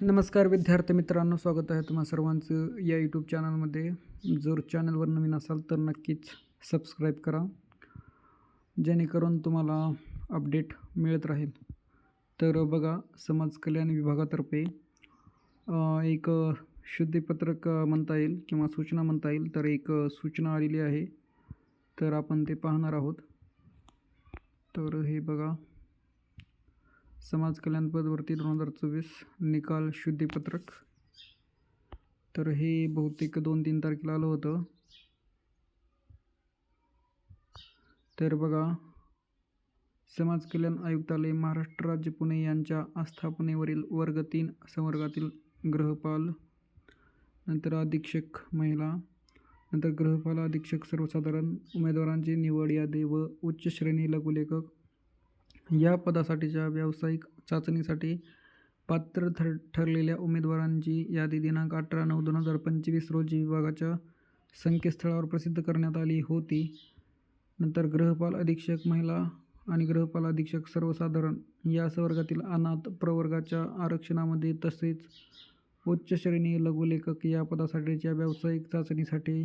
नमस्कार विद्यार्थी मित्रांनो स्वागत आहे तुम्हा सर्वांचं या यूट्यूब चॅनलमध्ये जर चॅनलवर नवीन असाल तर नक्कीच सबस्क्राईब करा. जेणेकरून तुम्हाला अपडेट मिळत राहील. तर बघा समाज कल्याण विभागातर्फे एक शुद्धीपत्रक म्हणता येईल किंवा सूचना म्हणता येईल तर एक सूचना आलेली आहे. तर आपण ते पाहणार आहोत. तर हे बघा. समाज कल्याण पदवरती दोन हजार चोवीस निकाल शुद्धीपत्रक तर हे बहुतेक दोन तीन तारखेला आलं होतं. तर बघा समाज कल्याण आयुक्तालय महाराष्ट्र राज्य पुणे यांच्या आस्थापनेवरील वर्ग तीन संवर्गातील ग्रहपाल नंतर अधीक्षक महिला नंतर ग्रहपाल अधीक्षक सर्वसाधारण उमेदवारांची निवड यादी व उच्च श्रेणी लघुलेखक या पदासाठीच्या व्यावसायिक चाचणीसाठी पात्र ठर ठरलेल्या उमेदवारांची यादी दिनांक अठरा नऊ दोन हजार पंचवीस रोजी विभागाच्या संकेतस्थळावर प्रसिद्ध करण्यात आली होती. नंतर गृहपाल अधीक्षक महिला आणि गृहपाल अधीक्षक सर्वसाधारण या संवर्गातील अनाथ प्रवर्गाच्या आरक्षणामध्ये तसेच उच्च श्रेणी लघुलेखक या पदासाठीच्या व्यावसायिक चाचणीसाठी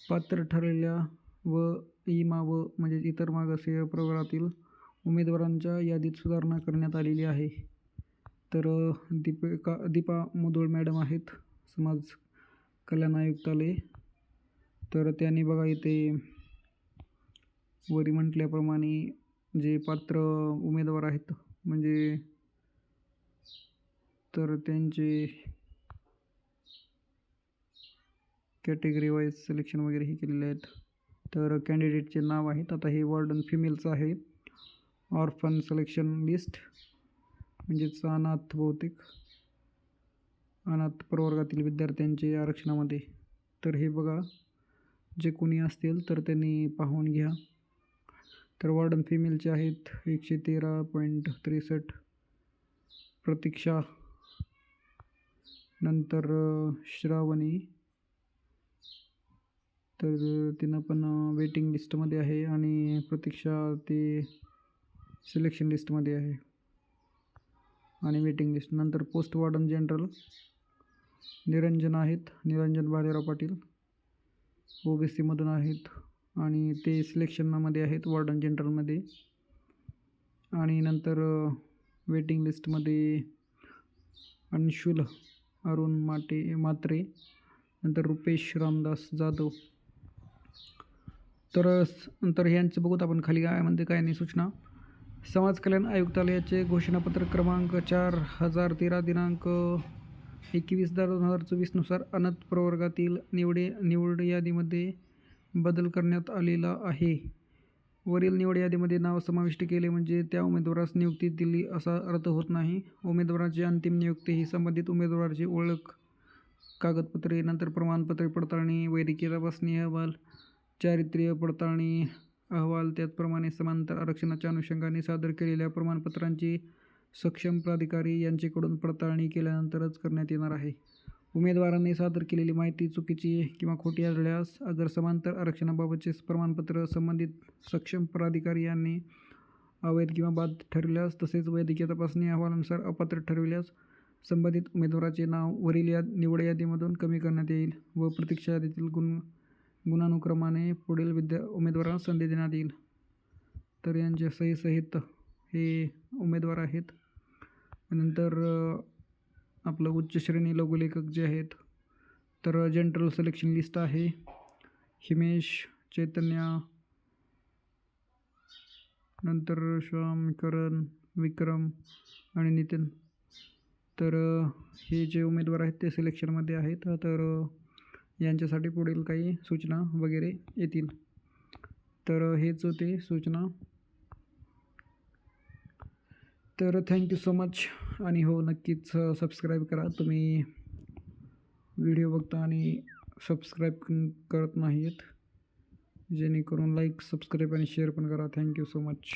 पात्र ठरलेल्या व इमा व म्हणजे इतर मागासीय प्रवर्गातील उमेदवारांच्या यादीत सुधारणा करण्यात आलेली आहे. तर दीपिका दीपा मुधोळ मॅडम आहेत समाज कल्याण आयुक्तालय. तर त्यांनी बघा इथे वरी म्हटल्याप्रमाणे जे पात्र उमेदवार आहेत म्हणजे तर त्यांचे कॅटेगरी वाईज सिलेक्शन वगैरे हे केलेले आहेत. तर कॅन्डिडेटचे नाव आहेत आता हे वॉर्डन फिमेलचं आहे. ऑर्फन सिलेक्शन लिस्ट म्हणजेच अनाथ बहुतेक अनाथ प्रवर्गातील विद्यार्थ्यांचे आरक्षणामध्ये. तर हे बघा जे कोणी असतील तर त्यांनी पाहून घ्या. तर वॉर्डन फिमेलचे आहेत एकशे तेरा पॉईंट त्रेसष्ट प्रतीक्षा. नंतर श्रावणी. तर तिनं पण वेटिंग लिस्टमध्ये आहे आणि प्रतीक्षा ते सिलेक्शन लिस्टमध्ये आहे. आणि वेटिंग लिस्ट. नंतर पोस्ट वॉर्डन जनरल. निरंजन आहेत. निरंजन बालेराव पाटील. ओ बी सीमधून आहेत. आणि ते सिलेक्शनमध्ये आहेत वॉर्डन जनरलमध्ये आणि नंतर वेटिंग लिस्टमध्ये अंशुल अरुण माटे मात्रे नंतर रुपेश रामदास जाधव. तर नंतर ह्यांचं बघूत आपण खाली काय म्हणते काय नाही सूचना. समाज कल्याण आयुक्तालयाचे घोषणापत्र क्रमांक चार हजार तेरा दिनांक एकवीस दहा दोन हजार चोवीसनुसार अनाथ प्रवर्गातील निवडे निवड यादीमध्ये बदल करण्यात आलेला आहे. वरील निवड यादीमध्ये नाव समाविष्ट केले म्हणजे त्या उमेदवारास नियुक्ती दिली असा अर्थ होत नाही. उमेदवाराची अंतिम नियुक्ती ही संबंधित उमेदवाराची ओळख कागदपत्रे नंतर प्रमाणपत्रे पडताळणी वैद्यकीय तपासणी अहवाल चारित्र्य पडताळणी अहवाल त्याचप्रमाणे समांतर आरक्षणाच्या अनुषंगाने सादर केलेल्या प्रमाणपत्रांची सक्षम प्राधिकारी यांच्याकडून पडताळणी केल्यानंतरच करण्यात येणार आहे. उमेदवारांनी सादर केलेली माहिती चुकीची किंवा खोटी आढळल्यास अगर समांतर आरक्षणाबाबतचे प्रमाणपत्र संबंधित सक्षम प्राधिकारी यांनी अवैध किंवा बाद ठरविल्यास तसेच वैद्यकीय तपासणी अहवालानुसार अपात्र ठरविल्यास संबंधित उमेदवाराचे नाव वरील या निवड यादीमधून कमी करण्यात येईल व प्रतीक्षा यादीतील गुण गुणानुक्रमाने पुढील विद्या उमेदवारांना संधी देण्यात येईल. तर यांच्या सहीसहित हे उमेदवार आहेत. नंतर आपलं उच्च श्रेणी लघुलेखक जे आहेत तर जनरल सिलेक्शन लिस्ट आहे. हिमेश चैतन्य नंतर श्याम करण विक्रम आणि नितीन. तर हे जे उमेदवार आहेत ते सिलेक्शनमध्ये आहेत. तर यांच्यासाठी पुढील काही सूचना वगैरे येतील. तर हेच होते सूचना. तर थँक्यू सो मच आणि हो नक्कीच सबस्क्राईब करा. तुम्ही व्हिडिओ बघता आणि सबस्क्राईब करत नाही आहेत जेणेकरून लाईक सबस्क्राईब आणि शेअर पण करा. Thank you so much